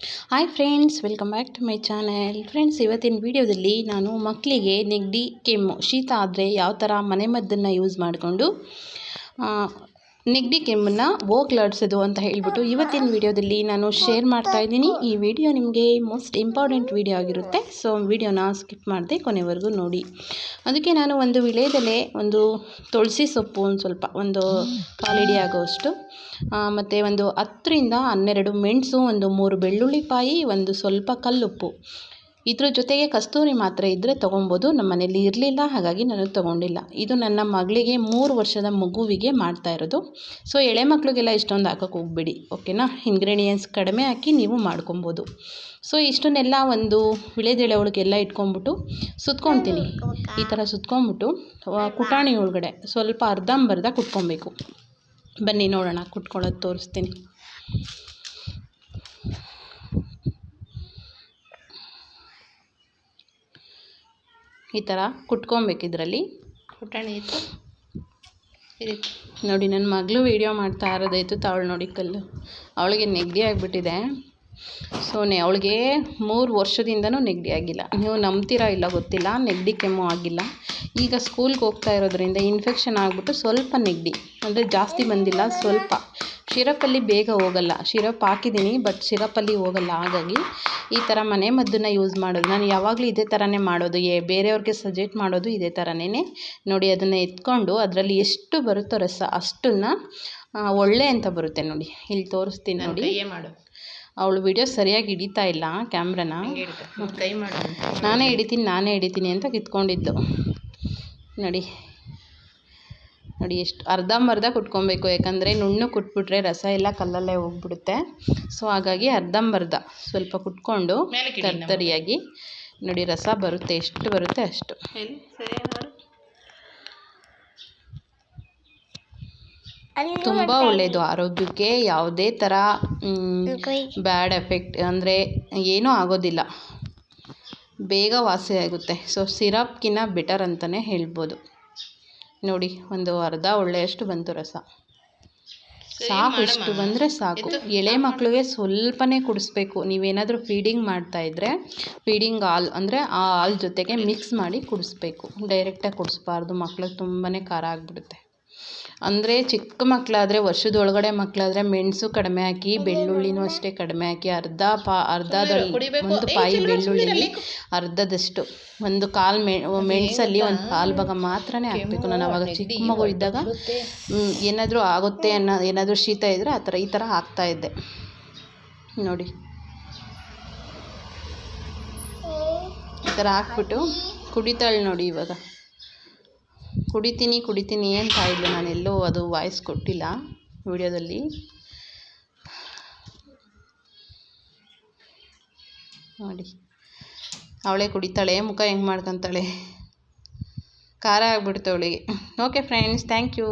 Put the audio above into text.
Hi friends welcome back to my channel friends ಇವತ್ತಿನ ವಿಡಿಯೋದಲ್ಲಿ ನಾನು ಮಕ್ಕಳಿಗೆ ನೆಗಡಿ ಕೆಮ್ಮು, ಶೀತ ಆದರೆ ಯಾವ ಥರ ಮನೆಮದ್ದನ್ನು ಯೂಸ್ ಮಾಡಿಕೊಂಡು ನೆಗಡಿ ಕೆಮ್ಮನ್ನು ಹೋಗ್ಲಾಡ್ಸೋದು ಅಂತ ಹೇಳ್ಬಿಟ್ಟು ಇವತ್ತಿನ ವಿಡಿಯೋದಲ್ಲಿ ನಾನು ಶೇರ್ ಮಾಡ್ತಾ ಇದ್ದೀನಿ. ಈ ವಿಡಿಯೋ ನಿಮಗೆ ಮೋಸ್ಟ್ ಇಂಪಾರ್ಟೆಂಟ್ ವಿಡಿಯೋ ಆಗಿರುತ್ತೆ. ಸೊ ವಿಡಿಯೋನ ಸ್ಕಿಪ್ ಮಾಡದೆ ಕೊನೆವರೆಗೂ ನೋಡಿ. ಅದಕ್ಕೆ ನಾನು ಒಂದು ವಿಳೆದೆಲೆ ಒಂದು ತುಳಸಿ ಸೊಪ್ಪು ಒಂದು ಸ್ವಲ್ಪ, ಒಂದು ಕಾಲಿಡಿ ಆಗೋಷ್ಟು ಮತ್ತು ಒಂದು ಹತ್ತರಿಂದ ಹನ್ನೆರಡು ಮೆಣಸು, ಒಂದು ಮೂರು ಬೆಳ್ಳುಳ್ಳಿ ಬೆಳ್ಳುಳ್ಳಿಪಾಯಿ, ಒಂದು ಸ್ವಲ್ಪ ಕಲ್ಲುಪ್ಪು. ಇದ್ರ ಜೊತೆಗೆ ಕಸ್ತೂರಿ ಮಾತ್ರೆ ಇದ್ದರೆ ತೊಗೊಬೋದು. ನಮ್ಮ ಮನೇಲಿ ಇರಲಿಲ್ಲ, ಹಾಗಾಗಿ ನಾನು ತೊಗೊಂಡಿಲ್ಲ. ಇದು ನನ್ನ ಮಗಳಿಗೆ ಮೂರು ವರ್ಷದ ಮಗುವಿಗೆ ಮಾಡ್ತಾ ಇರೋದು. ಸೊ ಎಳೆ ಮಕ್ಕಳಿಗೆಲ್ಲ ಇಷ್ಟೊಂದು ಹಾಕೋಕೆ ಹೋಗ್ಬೇಡಿ ಓಕೆನಾ ಇಂಗ್ರೀಡಿಯೆಂಟ್ಸ್ ಕಡಿಮೆ ಹಾಕಿ ನೀವು ಮಾಡ್ಕೊಬೋದು. ಸೊ ಇಷ್ಟನ್ನೆಲ್ಲ ಒಂದು ವಿಳೆದೆಳೆ ಒಳಗೆಲ್ಲ ಇಟ್ಕೊಂಬಿಟ್ಟು ಸುತ್ಕೊತೀನಿ. ಈ ಥರ ಸುತ್ಕೊಂಬಿಟ್ಟು ಕುಟಾಣಿ ಒಳಗಡೆ ಸ್ವಲ್ಪ ಅರ್ಧಂಬರ್ಧ ಕುಟ್ಕೊಬೇಕು. ಬನ್ನಿ ನೋಡೋಣ, ಕುಟ್ಕೊಳ್ಳೋದು ತೋರಿಸ್ತೀನಿ. ಈ ಥರ ಕುಟ್ಕೊಬೇಕು ಇದರಲ್ಲಿ. ಪುಟಾಣಿ ಇತ್ತು. ಇದಕ್ಕೆ ನೋಡಿ ನನ್ನ ಮಗಳು ವೀಡಿಯೋ ಮಾಡ್ತಾ ಇರೋದಾಯ್ತು ತಾವಳು ನೋಡಿ ಕಲ್ಲು. ಅವಳಿಗೆ ನೆಗಡಿ ಆಗಿಬಿಟ್ಟಿದೆ. ಸೊ ನೆ ಅವಳಿಗೆ ಮೂರು ವರ್ಷದಿಂದನೂ ನೆಗಡಿ ಆಗಿಲ್ಲ. ನೀವು ನಂಬ್ತೀರಾ ಇಲ್ಲ ಗೊತ್ತಿಲ್ಲ. ನೆಗಡಿ ಕೆಮ್ಮು ಆಗಿಲ್ಲ. ಈಗ ಸ್ಕೂಲ್ಗೆ ಹೋಗ್ತಾ ಇರೋದ್ರಿಂದ ಇನ್ಫೆಕ್ಷನ್ ಆಗಿಬಿಟ್ಟು ಸ್ವಲ್ಪ ನೆಗಡಿ. ಅಂದರೆ ಜಾಸ್ತಿ ಬಂದಿಲ್ಲ ಸ್ವಲ್ಪ. ಶಿರಪ್ಪಲ್ಲಿ ಬೇಗ ಹೋಗಲ್ಲ. ಶಿರಪ್ ಹಾಕಿದ್ದೀನಿ ಬಟ್ ಶಿರಪ್ಪಲ್ಲಿ ಹೋಗಲ್ಲ. ಹಾಗಾಗಿ ಈ ಥರ ಮನೆ ಮದ್ದನ್ನು ಯೂಸ್ ಮಾಡೋದು. ನಾನು ಯಾವಾಗಲೂ ಇದೇ ಥರನೇ ಮಾಡೋದು. ಏ ಬೇರೆಯವ್ರಿಗೆ ಸಜೆಸ್ಟ್ ಮಾಡೋದು ಇದೇ ಥರನೇ ನೋಡಿ ಅದನ್ನು ಎತ್ಕೊಂಡು ಅದರಲ್ಲಿ ಎಷ್ಟು ಬರುತ್ತೋ ರಸ ಅಷ್ಟನ್ನು ಒಳ್ಳೆ ಅಂತ ಬರುತ್ತೆ ನೋಡಿ. ಇಲ್ಲಿ ತೋರಿಸ್ತೀನಿ ನೋಡಿ. ಮಾಡು. ಅವಳು ವಿಡಿಯೋ ಸರಿಯಾಗಿ ಹಿಡಿತಾ ಇಲ್ಲ ಕ್ಯಾಮ್ರಾನ. ಕೈ ಮಾಡು ನಾನೇ ಹಿಡಿತೀನಿ ನಾನೇ ಹಿಡಿತೀನಿ ಅಂತ ಕಿತ್ಕೊಂಡಿದ್ದು. ನೋಡಿ ನೋಡಿ ಎಷ್ಟು ಅರ್ಧಂಬರ್ಧ ಕುಟ್ಕೊಬೇಕು. ಯಾಕಂದರೆ ನುಣ್ಣು ಕುಟ್ಬಿಟ್ರೆ ರಸ ಎಲ್ಲ ಕಲ್ಲಲ್ಲೇ ಹೋಗ್ಬಿಡುತ್ತೆ. ಸೊ ಹಾಗಾಗಿ ಅರ್ಧಂಬರ್ಧ ಸ್ವಲ್ಪ ಕುಟ್ಕೊಂಡು ತರ್ತರಿಯಾಗಿ ನೋಡಿ ರಸ ಬರುತ್ತೆ ಎಷ್ಟು ಬರುತ್ತೆ ಅಷ್ಟು. ತುಂಬ ಒಳ್ಳೆಯದು ಆರೋಗ್ಯಕ್ಕೆ ಯಾವುದೇ ಥರ ಬ್ಯಾಡ್ ಎಫೆಕ್ಟ್ ಅಂದರೆ ಏನೂ ಆಗೋದಿಲ್ಲ. ಬೇಗ ವಾಸಿ ಆಗುತ್ತೆ. ಸೊ ಸಿರಪ್ಗಿನ್ನ ಬೆಟರ್ ಅಂತಲೇ ಹೇಳ್ಬೋದು. ನೋಡಿ ಒಂದು ಅರ್ಧ ಒಳ್ಳೆಯಷ್ಟು ಬಂತು ರಸ. ಸಾಕು ಇಷ್ಟು ಬಂದರೆ ಸಾಕು. ಎಳೆ ಮಕ್ಕಳಿಗೆ ಸ್ವಲ್ಪನೇ ಕುಡಿಸ್ಬೇಕು. ನೀವೇನಾದರೂ ಫೀಡಿಂಗ್ ಮಾಡ್ತಾ ಇದ್ದರೆ ಫೀಡಿಂಗ್ ಹಾಲ್ ಅಂದರೆ ಆ ಹಾಲ್ ಜೊತೆಗೆ ಮಿಕ್ಸ್ ಮಾಡಿ ಕುಡಿಸ್ಬೇಕು. ಡೈರೆಕ್ಟಾಗಿ ಕುಡಿಸ್ಬಾರ್ದು. ಮಕ್ಳಿಗೆ ತುಂಬಾ ಖಾರ ಆಗಿಬಿಡುತ್ತೆ. ಅಂದರೆ ಚಿಕ್ಕ ಮಕ್ಕಳಾದರೆ ವರ್ಷದೊಳಗಡೆ ಮಕ್ಕಳಾದ್ರೆ ಮೆಣಸು ಕಡಿಮೆ ಹಾಕಿ ಬೆಳ್ಳುಳ್ಳಿನೂ ಅಷ್ಟೇ ಕಡಿಮೆ ಹಾಕಿ ಅರ್ಧ ಪಾ ಅರ್ಧದಲ್ಲಿ ಒಂದು ಪಾಯಿ ಬೆಳ್ಳುಳ್ಳಿ ಅರ್ಧದಷ್ಟು. ಒಂದು ಕಾಲು ಮೆ ಮೆಣಸಲ್ಲಿ ಒಂದು ಕಾಲು ಭಾಗ ಮಾತ್ರನೇ ಹಾಕಬೇಕು. ನಾನು ಅವಾಗ ಚಿಕ್ಕ ಮಗು ಇದ್ದಾಗ ಏನಾದರೂ ಆಗುತ್ತೆ ಅನ್ನೋ ಏನಾದರೂ ಶೀತ ಇದ್ದರೆ ಆ ಥರ ಈ ಥರ ಹಾಕ್ತಾ ಇದ್ದೆ. ನೋಡಿ. ಈ ಥರ ಹಾಕ್ಬಿಟ್ಟು ಕುಡಿತಾಳೆ ನೋಡಿ ಇವಾಗ. ಕುಡಿತೀನಿ ಕುಡಿತೀನಿ ಅಂತ ಇದ್ಲು ನಾನೆಲ್ಲೂ ಅದು ವಾಯ್ಸ್ ಕೊಟ್ಟಿಲ್ಲ ವಿಡಿಯೋದಲ್ಲಿ ನೋಡಿ, ಅವಳೇ ಕುಡಿತಾಳೆ, ಮುಖ ಹೆಂಗೆ ಮಾಡ್ಕೊತಾಳೆ. ಖಾರ ಆಗ್ಬಿಡ್ತು ಅವಳಿಗೆ. Okay friends thank you